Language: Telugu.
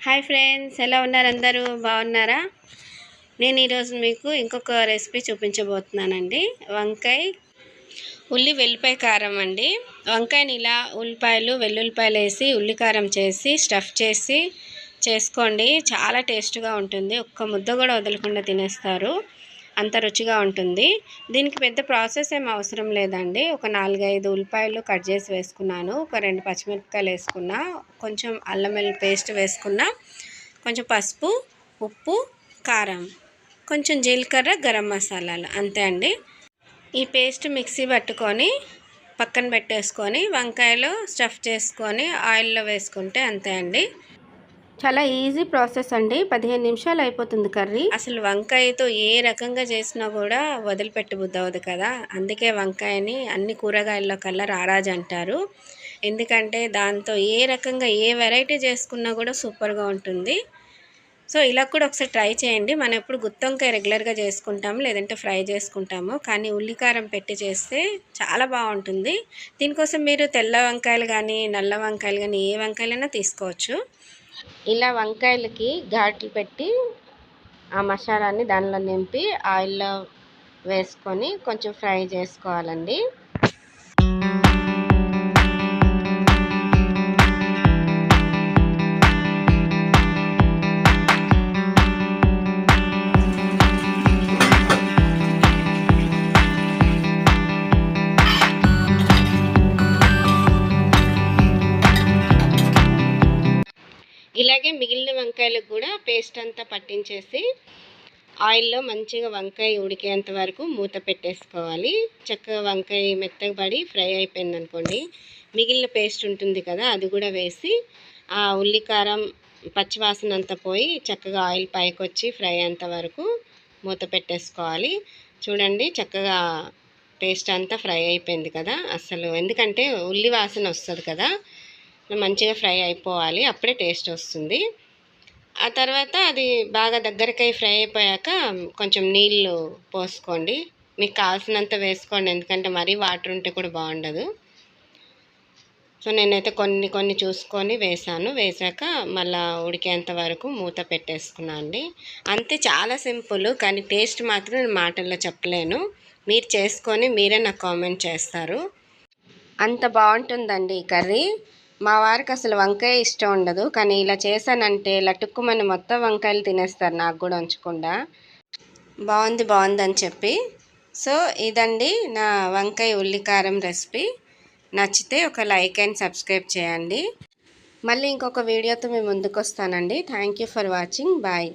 హాయ్ ఫ్రెండ్స్ ఎలా ఉన్నారు అందరూ? బాగున్నారా? నేను ఈరోజు మీకు ఇంకొక రెసిపీ చూపించబోతున్నానండి. వంకాయ ఉల్లి వెల్లిపాయ కారం అండి. వంకాయని ఇలా ఉల్లిపాయలు వెల్లుల్లిపాయలు వేసి ఉల్లికారం చేసి స్టఫ్ చేసి చేసుకోండి. చాలా టేస్ట్గా ఉంటుంది. ఒక్క ముద్ద కూడా వదలకుండా తినేస్తారు. అంత రుచిగా ఉంటుంది. దీనికి పెద్ద ప్రాసెస్ ఏం అవసరం లేదండి. ఒక నాలుగైదు ఉల్లిపాయలు కట్ చేసి వేసుకున్నాను. ఒక రెండు పచ్చిమిరపకాయలు వేసుకున్నా కొంచెం అల్లం వెల్లుల్లి పేస్ట్ వేసుకున్నా కొంచెం పసుపు ఉప్పు కారం కొంచెం జీలకర్ర గరం మసాలాలు అంతే అండి. ఈ పేస్ట్ మిక్సీ పట్టుకొని పక్కన పెట్టేసుకొని వంకాయలు స్టఫ్ చేసుకొని ఆయిల్లో వేసుకుంటే అంతే అండి. చాలా ఈజీ ప్రాసెస్ అండి. పదిహేను నిమిషాలు అయిపోతుంది కర్రీ. అసలు వంకాయతో ఏ రకంగా చేసినా కూడా వదిలిపెట్టి బుద్ధవదు కదా. అందుకే వంకాయని అన్ని కూరగాయల్లో కల్లా రారాజు అంటారు. ఎందుకంటే దాంతో ఏ రకంగా ఏ వెరైటీ చేసుకున్నా కూడా సూపర్గా ఉంటుంది. సో ఇలా కూడా ఒకసారి ట్రై చేయండి. మనం ఎప్పుడు గుత్తొంకాయ రెగ్యులర్గా చేసుకుంటాము లేదంటే ఫ్రై చేసుకుంటాము. కానీ ఉల్లికారం పెట్టి చేస్తే చాలా బాగుంటుంది. దీనికోసం మీరు తెల్ల వంకాయలు కానీ నల్ల వంకాయలు కానీ ఏ వంకాయలైనా తీసుకోవచ్చు. ఇలా వంకాయలకి ఘాట్లు పెట్టి ఆ మసాలాని దానిలో నింపి ఆయిల్లో వేసుకొని కొంచెం ఫ్రై చేసుకోవాలండి. ఇలాగే మిగిలిన వంకాయలకు కూడా పేస్ట్ అంతా పట్టించేసి ఆయిల్లో మంచిగా వంకాయ ఉడికేంత వరకు మూత పెట్టేసుకోవాలి. చక్కగా వంకాయ మెత్తగా పడి ఫ్రై అయిపోయింది అనుకోండి మిగిలిన పేస్ట్ ఉంటుంది కదా అది కూడా వేసి ఆ ఉల్లికారం పచ్చివాసన అంతా పోయి చక్కగా ఆయిల్ పైకి వచ్చి ఫ్రై అయ్యేంత వరకు మూత పెట్టేసుకోవాలి. చూడండి చక్కగా పేస్ట్ అంతా ఫ్రై అయిపోయింది కదా అసలు ఎందుకంటే ఉల్లి వాసన వస్తుంది కదా మంచిగా ఫ్రై అయిపోవాలి. అప్పుడే టేస్ట్ వస్తుంది. ఆ తర్వాత అది బాగా దగ్గరకై ఫ్రై అయిపోయాక కొంచెం నీళ్ళు పోసుకోండి. మీకు కావాల్సినంత వేసుకోండి. ఎందుకంటే మరీ వాటర్ ఉంటే కూడా బాగుండదు. సో నేనైతే కొన్ని కొన్ని చూసుకొని వేసాను. వేసాక మళ్ళీ ఉడికేంత వరకు మూత పెట్టేసుకున్నాను అండి. అంతే చాలా సింపుల్ కానీ టేస్ట్ మాత్రం నేను మాటల్లో చెప్పలేను. మీరు చేసుకొని మీరే నాకు కామెంట్ చేస్తారు. అంత బాగుంటుందండి ఈ కర్రీ. మా వారికి అసలు వంకాయ ఇష్టం ఉండదు. కానీ ఇలా చేశానంటే లటుక్కుమని మొత్తం వంకాయలు తినేస్తారు నాకు కూడా ఉంచకుండా. బాగుంది బాగుంది అని చెప్పి. సో ఇదండి నా వంకాయ ఉల్లికారం రెసిపీ. నచ్చితే ఒక లైక్ అండ్ సబ్స్క్రైబ్ చేయండి. మళ్ళీ ఇంకొక వీడియోతో మేము ముందుకు వస్తానండి. Thank for watching. బాయ్.